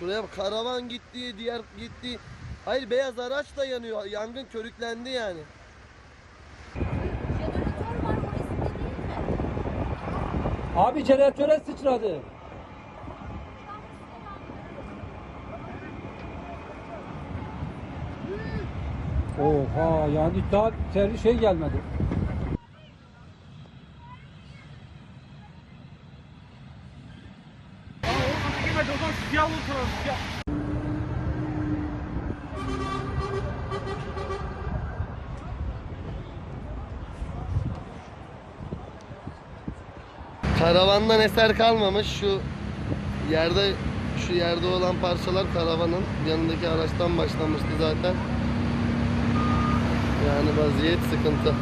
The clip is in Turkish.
Şuraya bak karavan gitti, diğer gitti. Hayır beyaz araç da yanıyor. Yangın körüklendi yani. Jeneratör var orasında değil mi? Abi jeneratöre sıçradı. Oha yani daha terli şey gelmedi. Karavandan eser kalmamış. Şu yerde şu yerde olan parçalar karavanın yanındaki araçtan başlamıştı zaten. Yani vaziyet sıkıntı.